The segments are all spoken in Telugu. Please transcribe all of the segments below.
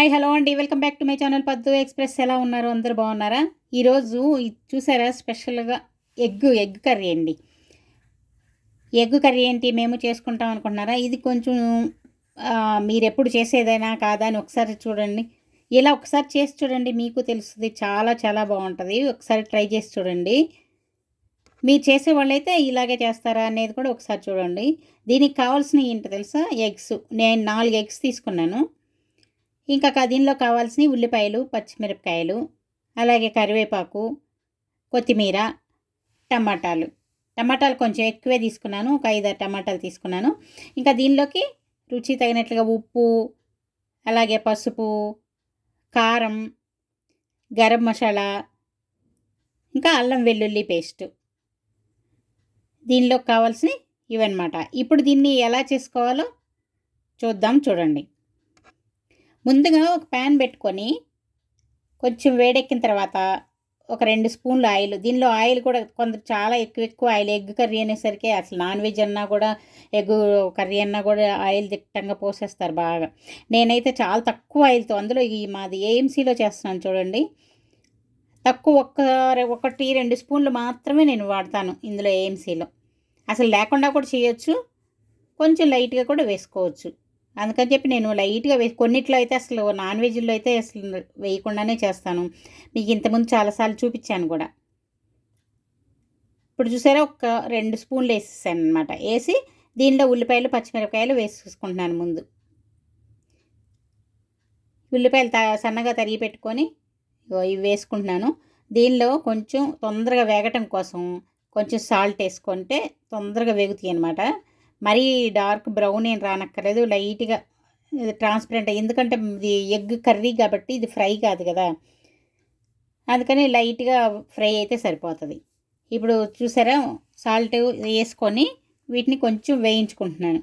హాయ్ హలో అండి. Welcome back to my channel. Paddu express ఎలా ఉన్నారు? అందరు బాగున్నారా? ఈరోజు ఇది చూసారా? స్పెషల్గా ఎగ్ ఎగ్ కర్రీ అండి. ఎగ్ కర్రీ ఏంటి? మేము చేసుకుంటాం అనుకుంటున్నారా? ఇది కొంచెం మీరు ఎప్పుడు చేసేదైనా కాదా అని ఒకసారి చూడండి. ఇలా ఒకసారి చేసి చూడండి. మీకు తెలుస్తుంది. చాలా చాలా బాగుంటుంది. ఒకసారి ట్రై చేసి చూడండి. మీరు చేసే వాళ్ళైతే ఇలాగే చేస్తారా అనేది కూడా ఒకసారి చూడండి. దీనికి కావాల్సినవి ఏంటో తెలుసా? ఎగ్స్. నేను నాలుగు ఎగ్స్ తీసుకున్నాను. ఇంకా క- దీనిలో కావాల్సినవి ఉల్లిపాయలు పచ్చిమిరపకాయలు అలాగే కరివేపాకు కొత్తిమీర టమాటాలు. టమాటాలు కొంచెం ఎక్కువే తీసుకున్నాను. ఒక ఐదారు టమాటాలు తీసుకున్నాను. ఇంకా దీనిలోకి రుచి తగినట్లుగా ఉప్పు అలాగే పసుపు కారం గరం మసాలా ఇంకా అల్లం వెల్లుల్లి పేస్ట్. దీనిలో కావాల్సినవి ఇవన్నమాట. ఇప్పుడు దీన్ని ఎలా చేసుకోవాలో చూద్దాం చూడండి. ముందుగా ఒక ప్యాన్ పెట్టుకొని కొంచెం వేడెక్కిన తర్వాత ఒక రెండు స్పూన్లు ఆయిల్ దీనిలో ఆయిల్ కూడా కొందరు చాలా ఎక్కువ ఎక్కువ ఆయిల్ ఎగ్ కర్రీ అనేసరికి అసలు నాన్ వెజ్ అన్నా కూడా ఎగ్ కర్రీ అన్నా కూడా ఆయిల్ దిట్టంగా పోసేస్తారు బాగా. నేనైతే చాలా తక్కువ ఆయిల్తో అందులో ఈ మాది ఏఎంసీలో చేస్తున్నాను చూడండి. తక్కువ ఒక్క ఒకటి రెండు స్పూన్లు మాత్రమే నేను వాడతాను ఇందులో ఏఎంసీలో అసలు లేకుండా కూడా చేయొచ్చు కొంచెం లైట్గా కూడా వేసుకోవచ్చు. అందుకని చెప్పి నేను లైట్గా వే కొన్నిట్లో అయితే అసలు నాన్ వెజ్లో అయితే అసలు వేయకుండానే చేస్తాను. మీకు ఇంతకుముందు చాలాసార్లు చూపించాను కూడా. ఇప్పుడు చూసారా ఒక రెండు స్పూన్లు వేసేసాను అనమాట వేసి దీనిలో ఉల్లిపాయలు పచ్చిమిరపకాయలు వేసుకుంటున్నాను ముందు. ఉల్లిపాయలు త సన్నగా తరిగి పెట్టుకొని ఇవి వేసుకుంటున్నాను. దీనిలో కొంచెం తొందరగా వేగటం కోసం కొంచెం సాల్ట్ వేసుకుంటే తొందరగా వేగుతాయి అనమాట మరీ డార్క్ బ్రౌన్ ఏం రానక్కర్లేదు లైట్గా ట్రాన్స్పరెంట్ ఎందుకంటే ఇది ఎగ్ కర్రీ కాబట్టి ఇది ఫ్రై కాదు కదా. అందుకని లైట్గా ఫ్రై అయితే సరిపోతుంది. ఇప్పుడు చూసారా సాల్ట్ వేసుకొని వీటిని కొంచెం వేయించుకుంటున్నాను.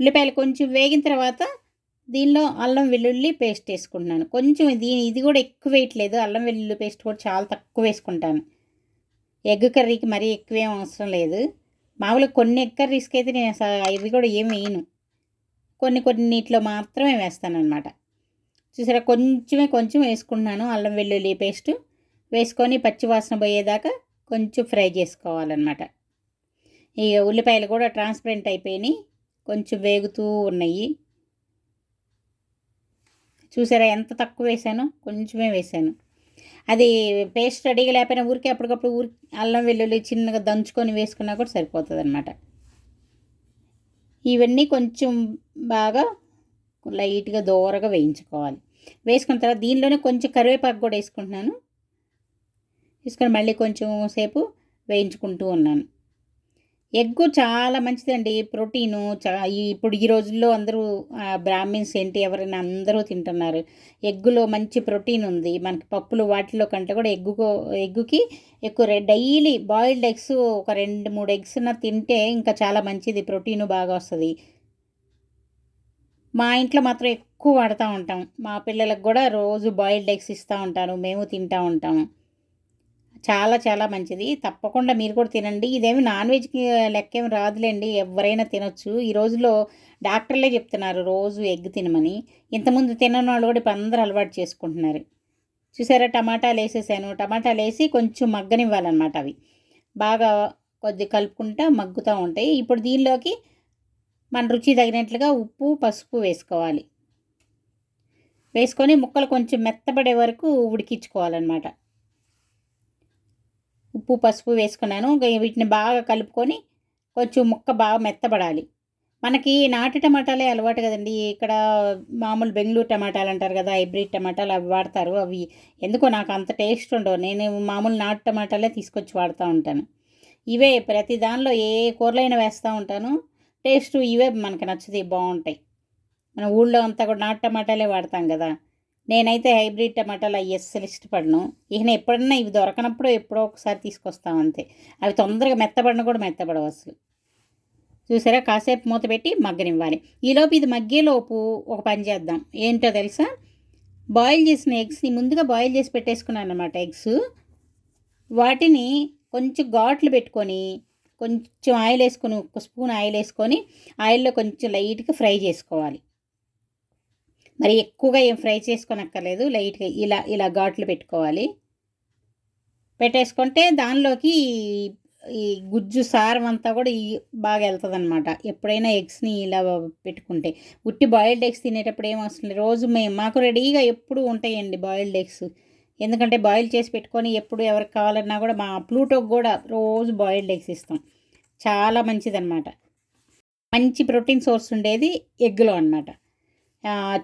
ఉల్లిపాయలు కొంచెం వేగిన తర్వాత దీనిలో అల్లం వెల్లుల్లి పేస్ట్ వేసుకుంటున్నాను. కొంచెం దీని ఇది కూడా ఎక్కువ వేయట్లేదు. అల్లం వెల్లుల్లి పేస్ట్ కూడా చాలా తక్కువ వేసుకుంటాను. ఎగ్ కర్రీకి మరీ ఎక్కువేం అవసరం లేదు. మామూలుగా కొన్ని ఎక్కర్ రిస్క్ అయితే నేను ఇవి కూడా ఏం వేయను. కొన్ని కొన్నిట్లో మాత్రమే వేస్తాను అనమాట చూసారా? కొంచెమే కొంచెం వేసుకుంటున్నాను. అల్లం వెల్లుల్లి పేస్ట్ వేసుకొని పచ్చివాసన పోయేదాకా కొంచెం ఫ్రై చేసుకోవాలన్నమాట. ఇక ఉల్లిపాయలు కూడా ట్రాన్స్పరెంట్ అయిపోయినాయి. కొంచెం వేగుతూ ఉన్నాయి. చూసారా? ఎంత తక్కువ వేసానో కొంచెమే వేసాను. అది పేస్ట్ రెడీగా లేకపోయినా ఊరికే అప్పటికప్పుడు ఊరి అల్లం వెల్లుల్లి చిన్నగా దంచుకొని వేసుకున్నా కూడా సరిపోతుంది అనమాట ఇవన్నీ కొంచెం బాగా లైట్గా దూరగా వేయించుకోవాలి. వేసుకున్న తర్వాత దీనిలోనే కొంచెం కరివేపాకు కూడా వేసుకుంటున్నాను. వేసుకొని మళ్ళీ కొంచెం సేపు వేయించుకుంటూ ఉన్నాను. ఎగ్ చాలా మంచిదండి. ప్రోటీను చా ఈ- ఇప్పుడు ఈ రోజుల్లో అందరూ బ్రాహ్మిన్స్ ఏంటి ఎవరైనా అందరూ తింటున్నారు. ఎగ్గులో మంచి ప్రోటీన్ ఉంది. మనకి పప్పులు వాటిలో కంటే కూడా ఎగ్గుకో ఎగ్గుకి ఎక్కువ డైలీ బాయిల్డ్ ఎగ్స్ ఒక రెండు మూడు ఎగ్స్న తింటే ఇంకా చాలా మంచిది. ప్రోటీన్ బాగా వస్తుంది. మా ఇంట్లో మాత్రం ఎక్కువ వాడుతూ ఉంటాం. మా పిల్లలకు కూడా రోజు బాయిల్డ్ ఎగ్స్ ఇస్తూ ఉంటాను. మేము తింటూ ఉంటాము చాలా చాలా మంచిది. తప్పకుండా మీరు కూడా తినండి. ఇదేమి నాన్ వెజ్కి లెక్కేం రాదులేండి. ఎవరైనా తినొచ్చు. ఈ రోజుల్లో డాక్టర్లే చెప్తున్నారు రోజు ఎగ్ తినమని. ఇంతకుముందు తినని వాళ్ళు కూడా ఇప్పుడు అందరూ అలవాటు చేసుకుంటున్నారు. చూసారా? టమాటాలు వేసేసాను. టమాటాలు వేసి కొంచెం మగ్గనివ్వాలన్నమాట అవి. బాగా కొద్ది కలుపుకుంటా మగ్గుతూ ఉంటాయి. ఇప్పుడు దీనిలోకి మన రుచి తగినట్లుగా ఉప్పు పసుపు వేసుకోవాలి. వేసుకొని ముక్కలు కొంచెం మెత్తబడే వరకు ఉడికించుకోవాలన్నమాట. ఉప్పు పసుపు వేసుకున్నాను. వీటిని బాగా కలుపుకొని కొంచెం ముక్క బాగా మెత్తబడాలి. మనకి నాటు టమాటాలే అలవాటు కదండి. ఇక్కడ మామూలు బెంగళూరు టమాటాలు అంటారు కదా హైబ్రిడ్ టమాటాలు అవి వాడతారు. అవి ఎందుకో నాకు అంత టేస్ట్ ఉండవు. నేను మామూలు నాటు టమాటాలే తీసుకొచ్చి వాడుతూ ఉంటాను. ఇవే ప్రతి దానిలో ఏ కూరలైనా వేస్తూ ఉంటాను. టేస్ట్ ఇవే మనకి నచ్చితే బాగుంటాయి. మన ఊళ్ళో అంతా కూడా నాటు టమాటాలే వాడతాం కదా. నేనైతే హైబ్రిడ్ టమాటాలు అవి అస్సలు ఇష్టపడను. ఇక ఎప్పుడన్నా ఇవి దొరకనప్పుడు ఎప్పుడో ఒకసారి తీసుకొస్తాం అంతే. అవి తొందరగా మెత్తబడిన కూడా మెత్తబడవు అసలు చూసారా? కాసేపు మూత పెట్టి మగ్గనివ్వాలి. ఈలోపు ఇది మగ్గేలోపు ఒక పని చేద్దాం. ఏంటో తెలుసా? బాయిల్ చేసిన ఎగ్స్ని ముందుగా బాయిల్ చేసి పెట్టేసుకున్నాను అనమాట ఎగ్స్. వాటిని కొంచెం ఘాట్లు పెట్టుకొని కొంచెం ఆయిల్ వేసుకొని ఒక స్పూన్ ఆయిల్ వేసుకొని ఆయిల్లో కొంచెం లైట్గా ఫ్రై చేసుకోవాలి. మరి ఎక్కువగా ఏం ఫ్రై చేసుకోనక్కర్లేదు. లైట్గా ఇలా ఇలా ఘాట్లు పెట్టుకోవాలి. పెట్టేసుకుంటే దానిలోకి ఈ గుజ్జు సారం అంతా కూడా ఈ బాగా వెళ్తుంది అనమాట ఎప్పుడైనా ఎగ్స్ని ఇలా పెట్టుకుంటే. ఉట్టి బాయిల్డ్ ఎగ్స్ తినేటప్పుడు ఏం అవసరం రోజు మేము మాకు రెడీగా ఎప్పుడు ఉంటాయండి బాయిల్డ్ ఎగ్స్. ఎందుకంటే బాయిల్ చేసి పెట్టుకొని ఎప్పుడు ఎవరికి కావాలన్నా కూడా మా ప్లూటోకి కూడా రోజు బాయిల్డ్ ఎగ్స్ ఇస్తాం. చాలా మంచిదన్నమాట. మంచి ప్రోటీన్ సోర్స్ ఉండేది ఎగ్లో అనమాట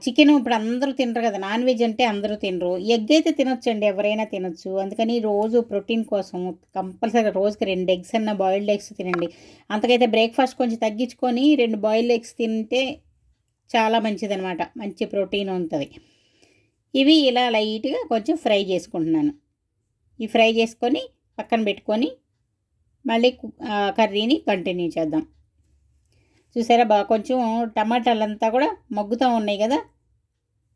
చికెన్ ఇప్పుడు అందరూ తినరు కదా నాన్ వెజ్ అంటే అందరూ తినరు. ఎగ్ అయితే తినొచ్చండి ఎవరైనా తినొచ్చు. అందుకని రోజు ప్రోటీన్ కోసం కంపల్సరీగా రోజుకి రెండు ఎగ్స్ అన్న బాయిల్డ్ ఎగ్స్ తినండి. అంతకైతే బ్రేక్ఫాస్ట్ కొంచెం తగ్గించుకొని రెండు బాయిల్డ్ ఎగ్స్ తింటే చాలా మంచిదనమాట మంచి ప్రోటీన్ ఉంటుంది. ఇవి ఇలా లైట్గా కొంచెం ఫ్రై చేసుకుంటున్నాను. ఈ ఫ్రై చేసుకొని పక్కన పెట్టుకొని మళ్ళీ కర్రీని కంటిన్యూ చేద్దాం. చూసారా బాగా కొంచెం టమాటాలంతా కూడా మగ్గుతూ ఉన్నాయి కదా?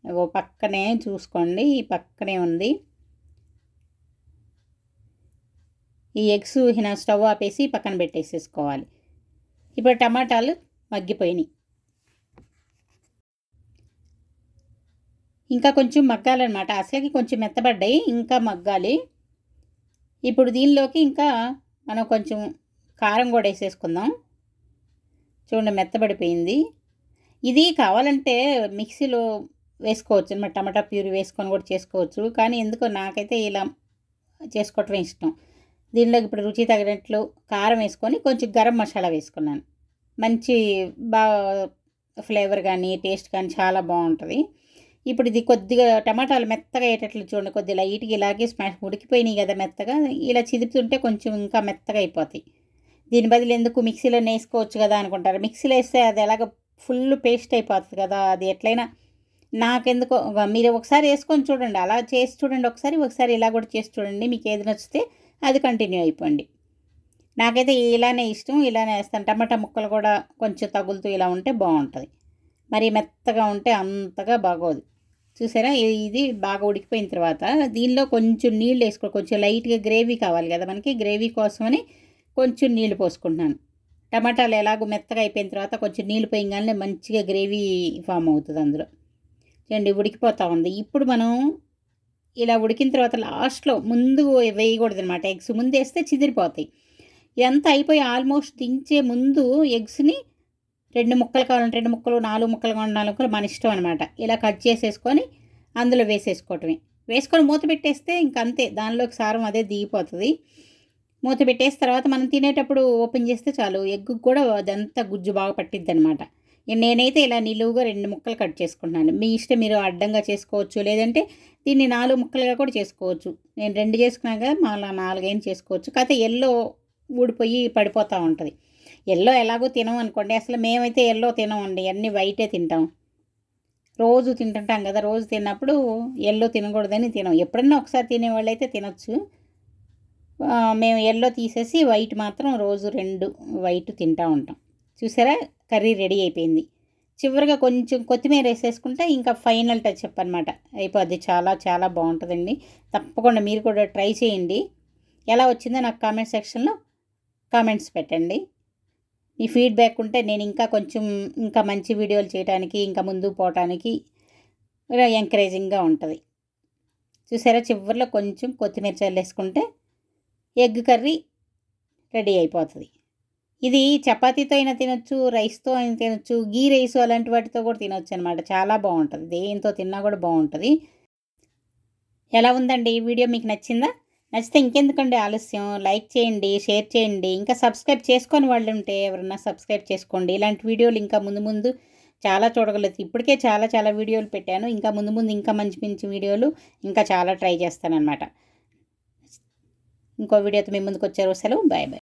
ఓ పక్కనే చూసుకోండి ఈ పక్కనే ఉంది. ఈ ఎగ్స్ హిన స్టవ్ ఆపేసి పక్కన పెట్టేసేసుకోవాలి. ఇప్పుడు టమాటాలు మగ్గిపోయినాయి. ఇంకా కొంచెం మగ్గాలన్నమాట. అసలుకి కొంచెం మెత్తబడ్డాయి ఇంకా మగ్గాలి. ఇప్పుడు దీనిలోకి ఇంకా మనం కొంచెం కారం కూడా వేసేసుకుందాం. చూడండి మెత్తబడిపోయింది. ఇది కావాలంటే మిక్సీలో వేసుకోవచ్చు. అనమాట టమాటా ప్యూరీ వేసుకొని కూడా చేసుకోవచ్చు. కానీ ఎందుకో నాకైతే ఇలా చేసుకోవటం ఇష్టం. దీనిలోకి ఇప్పుడు రుచి తగినట్లు కారం వేసుకొని కొంచెం గరం మసాలా వేసుకున్నాను. మంచి బాగా ఫ్లేవర్ కానీ టేస్ట్ కానీ చాలా బాగుంటుంది. ఇప్పుడు ఇది కొద్దిగా టమాటాలు మెత్తగా అయ్యేటట్లు చూడండి కొద్దిగా లైట్గా ఇలాగే స్మాష్ ఉడికిపోయినాయి కదా మెత్తగా. ఇలా చిదుపుతుంటే కొంచెం ఇంకా మెత్తగా అయిపోతాయి. దీని బదులు ఎందుకు మిక్సీలో వేసుకోవచ్చు కదా అనుకుంటారు. మిక్సీలో వేస్తే అది ఎలాగ ఫుల్ పేస్ట్ అయిపోతుంది కదా. అది ఎట్లయినా నాకెందుకో మీరు ఒకసారి వేసుకొని చూడండి. అలా చేసి చూడండి. ఒకసారి ఒకసారి ఇలా కూడా చేసి చూడండి. మీకు ఏది నచ్చితే అది కంటిన్యూ అయిపోండి. నాకైతే ఇలానే ఇష్టం. ఇలానే వేస్తాను. టమాటా ముక్కలు కూడా కొంచెం తగులుతూ ఇలా ఉంటే బాగుంటుంది. మరి మెత్తగా ఉంటే అంతగా బాగోదు. చూసారా? ఇది బాగా ఉడికిపోయిన తర్వాత దీనిలో కొంచెం నీళ్ళు వేసుకో కొంచెం లైట్గా గ్రేవీ కావాలి కదా మనకి. గ్రేవీ కోసమని కొంచెం నీళ్ళు పోసుకుంటున్నాను. టమాటాలు ఎలాగో మెత్తగా అయిపోయిన తర్వాత కొంచెం నీళ్ళు పోయింగానే మంచిగా గ్రేవీ ఫామ్ అవుతుంది అందులో. చూడండి ఉడికిపోతూ ఉంది. ఇప్పుడు మనం ఇలా ఉడికిన తర్వాత లాస్ట్లో ముందు వేయకూడదు అనమాట ఎగ్స్ ముందు వేస్తే చిదిరిపోతాయి. ఇదంతా అయిపోయి ఆల్మోస్ట్ దించే ముందు ఎగ్స్ని రెండు ముక్కలు కావాలంటే రెండు ముక్కలు నాలుగు ముక్కలు కావాలి నాలుగు ముక్కలు మన ఇష్టం అనమాట ఇలా కట్ చేసేసుకొని అందులో వేసేసుకోవటమే. వేసుకొని మూత పెట్టేస్తే ఇంకంతే దానిలోకి సారం అదే దిగిపోతుంది. మూత పెట్టేసిన తర్వాత మనం తినేటప్పుడు ఓపెన్ చేస్తే చాలు ఎగ్గు కూడా అదంతా గుజ్జు బాగా పట్టిద్ది అనమాట నేనైతే ఇలా నిలువుగా రెండు ముక్కలు కట్ చేసుకుంటున్నాను. మీ ఇష్టం మీరు అడ్డంగా చేసుకోవచ్చు లేదంటే దీన్ని నాలుగు ముక్కలుగా కూడా చేసుకోవచ్చు. నేను రెండు చేసుకున్నాక మళ్ళీ నాలుగైదు చేసుకోవచ్చు. కాకపోతే ఎల్లో ఊడిపోయి పడిపోతూ ఉంటుంది. ఎల్లో ఎలాగో తినం అనుకోండి. అసలు మేమైతే ఎల్లో తినమండి. అన్ని వైటే తింటాం. రోజు తింటుంటాం కదా రోజు తిన్నప్పుడు ఎల్లో తినకూడదని తినం. ఎప్పుడన్నా ఒకసారి తినేవాళ్ళు అయితే తినొచ్చు. మేము ఎల్లో తీసేసి వైట్ మాత్రం రోజు రెండు వైట్ తింటూ ఉంటాం. చూసారా? కర్రీ రెడీ అయిపోయింది. చివరిగా కొంచెం కొత్తిమీర వేసేసుకుంటే ఇంకా ఫైనల్ టచ్ అప్ అనమాట అయిపోద్ది. చాలా చాలా బాగుంటుందండి. తప్పకుండా మీరు కూడా ట్రై చేయండి. ఎలా వచ్చిందో నాకు కామెంట్ సెక్షన్లో కామెంట్స్ పెట్టండి. మీ ఫీడ్బ్యాక్ ఉంటే నేను ఇంకా కొంచెం ఇంకా మంచి వీడియోలు చేయడానికి ఇంకా ముందు పోవటానికి ఎంకరేజింగ్గా ఉంటుంది. చూసారా? చివరిలో కొంచెం కొత్తిమీర చల్లేసుకుంటే ఎగ్ కర్రీ రెడీ అయిపోతుంది. ఇది చపాతీతో అయినా తినొచ్చు రైస్తో అయినా తినొచ్చు గీ రైస్ అలాంటి వాటితో కూడా తినొచ్చు అనమాట చాలా బాగుంటుంది. దేంతో తిన్నా కూడా బాగుంటుంది. ఎలా ఉందండి? ఈ వీడియో మీకు నచ్చిందా? నచ్చితే ఇంకెందుకండి ఆలస్యం? లైక్ చేయండి షేర్ చేయండి. ఇంకా సబ్స్క్రైబ్ చేసుకొని వాళ్ళు ఉంటే ఎవరన్నా సబ్స్క్రైబ్ చేసుకోండి. ఇలాంటి వీడియోలు ఇంకా ముందు ముందు చాలా చూడగలదు ఇప్పటికే చాలా చాలా వీడియోలు పెట్టాను. ఇంకా ముందు ముందు ఇంకా మంచి మంచి వీడియోలు ఇంకా చాలా ట్రై చేస్తానన్నమాట. ఇంకో వీడియోతో మీ ముందుకు వచ్చారు సెలవు. Bye bye.